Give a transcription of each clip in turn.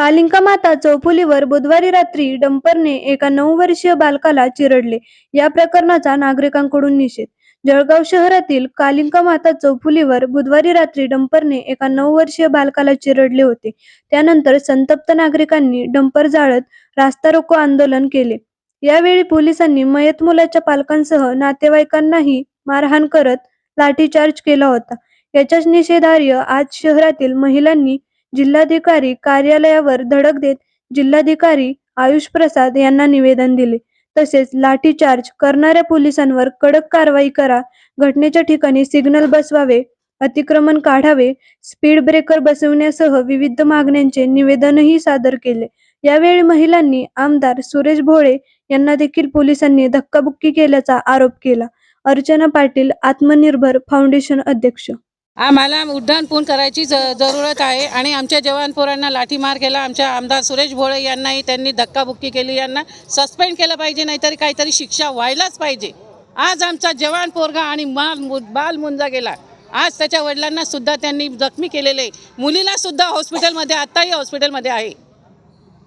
कालिंका माता चौफुलीवर बुधवारी रात्री डंपरने एका नऊ वर्षीय बालकाला चिरडले. या प्रकरणाचा नागरिकांकडून निषेध. जळगाव शहरातील कालिंका माता चौफुलीवर बुधवारी रात्री डंपरने एका नऊ वर्षीय बालकाला चिरडले होते. त्यानंतर संतप्त नागरिकांनी डंपर जाळत रास्ता रोको आंदोलन केले. यावेळी पोलिसांनी मयत मुलाच्या पालकांसह नातेवाईकांनाही मारहाण करत लाठीचार्ज केला होता. याच्याच निषेधार्य आज शहरातील महिलांनी जिल्हाधिकारी कार्यालयावर धडक देत जिल्हाधिकारी आयुष प्रसाद यांना निवेदन दिले. तसेच लाठीचार्ज करणाऱ्या पोलिसांवर कडक कारवाई करा. घटनेच्या ठिकाणी सिग्नल बसवावे अतिक्रमण काढावे स्पीड ब्रेकर बसवण्यासह विविध मागण्यांचे निवेदनही सादर केले. यावेळी महिलांनी आमदार सुरेश भोळे यांना देखील पोलिसांनी धक्काबुक्की केल्याचा आरोप केला. अर्चना पाटील आत्मनिर्भर फाउंडेशन अध्यक्ष. आम्हाला उड्डाणपून करायची ज जरूरत आहे आणि आमच्या जवान पोरांना लाठीमार केला. आमच्या आमदार सुरेश भोळे यांनाही त्यांनी धक्काबुक्की केली. यांना सस्पेंड केलं पाहिजे नाहीतरी काहीतरी शिक्षा व्हायलाच पाहिजे. आज आमचा जवान पोरगा आणि माल मु- बाल मुंजा गेला. आज त्याच्या वडिलांना सुद्धा त्यांनी जखमी केलेले. आहे. मुलीला सुद्धा हॉस्पिटलमध्ये आत्ताही हॉस्पिटलमध्ये आहे.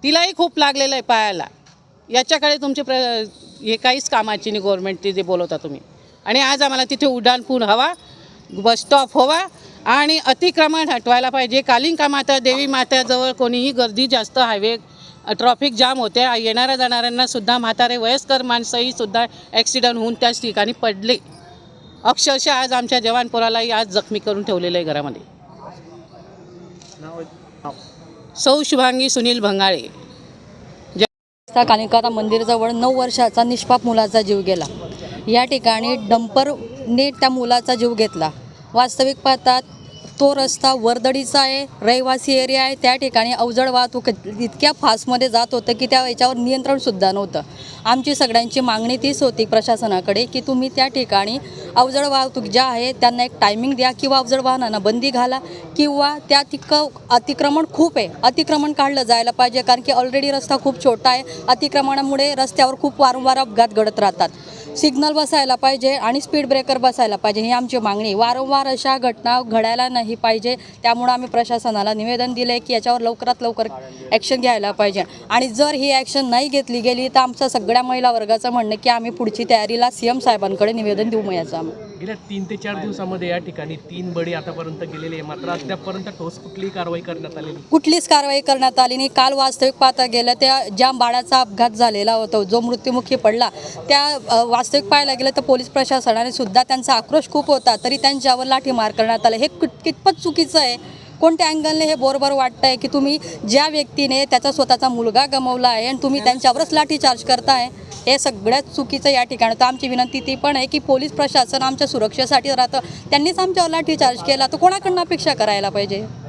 तिलाही खूप लागलेलं आहे पायाला. याच्याकडे तुमची प्र हे काहीच कामाची नाही गव्हर्नमेंट जे बोलवता तुम्ही. आणि आज आम्हाला तिथे उड्डाणपूर हवा. बस स्टॉप हवा आणि अतिक्रमण हटवायला पाहिजे. कालिंका माता देवी माताजवळ कोणीही गर्दी जास्त हायवे ट्रॉफिक जाम होते येणाऱ्या जाणाऱ्यांना सुद्धा म्हातारे वयस्कर माणसंही सुद्धा होऊन त्याच ठिकाणी पडले. अक्षरशः आज आमच्या जवान पोरालाही आज जखमी करून ठेवलेलं आहे घरामध्ये. सौ शुभांगी सुनील भंगाळे. कालिकाता मंदिरजवळ नऊ वर्षाचा निष्पाप मुलाचा जीव गेला. या ठिकाणी डंपर नेट त्या मुलाचा जीव घेतला. वास्तविक पाहतात तो रस्ता वर्दडीचा आहे रहिवासी एरिया आहे. त्या ठिकाणी अवजड वाहतूक इतक्या फास्टमध्ये जात होतं की त्या याच्यावर नियंत्रणसुद्धा नव्हतं. आमची सगळ्यांची मागणी तीच होती प्रशासनाकडे की तुम्ही त्या ठिकाणी अवजड वाहतूक ज्या आहे त्यांना एक टायमिंग द्या किंवा अवजड वाहनांना बंदी घाला किंवा त्या तितकं अतिक्रमण खूप आहे. अतिक्रमण काढलं जायला पाहिजे कारण की ऑलरेडी रस्ता खूप छोटा आहे. अतिक्रमणामुळे रस्त्यावर खूप वारंवार अपघात घडत राहतात. सिग्नल बसायला पाहिजे आणि स्पीड ब्रेकर बसायला पाहिजे ही आमची मागणी. वारंवार अशा घटना घडायला नाही पाहिजे. त्यामुळं आम्ही प्रशासनाला निवेदन दिलं आहे की याच्यावर लवकरात लवकर ॲक्शन घ्यायला पाहिजे. आणि जर ही ॲक्शन नाही घेतली गेली तर आमचं सगळ्या महिला वर्गाचं म्हणणं की आम्ही पुढची तयारीला सी एम साहेबांकडे निवेदन देऊ याचं आम्ही. गेल्या तीन ते चार दिवसामध्ये या ठिकाणी तीन बळी आतापर्यंत गेलेले आहे. मात्र अद्यापपर्यंत ठोस कुठलीही कारवाई करण्यात नाही. कुठलीच कारवाई करण्यात आली नाही. काल वास्तविक पाहता गेलं त्या ज्या बाळाचा अपघात झालेला होता. जो मृत्युमुखी पडला त्या वास्तविक पाहायला गेलं तर पोलीस प्रशासनाने सुद्धा त्यांचा आक्रोश खूप होता तरी त्यांच्यावर लाठीमार करण्यात आला. हे कित- कितपत चुकीचं आहे? कोणत्या अँगलने हे बरोबर वाटतं आहे की तुम्ही ज्या व्यक्तीने त्याचा स्वतःचा मुलगा गमावला आहे आणि तुम्ही त्यांच्यावरच लाठीचार्ज करताय? हे सगळ्यात चुकीचं या ठिकाणी. तर आमची विनंती ती पण आहे की पोलीस प्रशासन आमच्या सुरक्षेसाठी राहतं. त्यांनीच आमच्यावर लाठीचार्ज केला तर कोणाकडनं अपेक्षा करायला पाहिजे?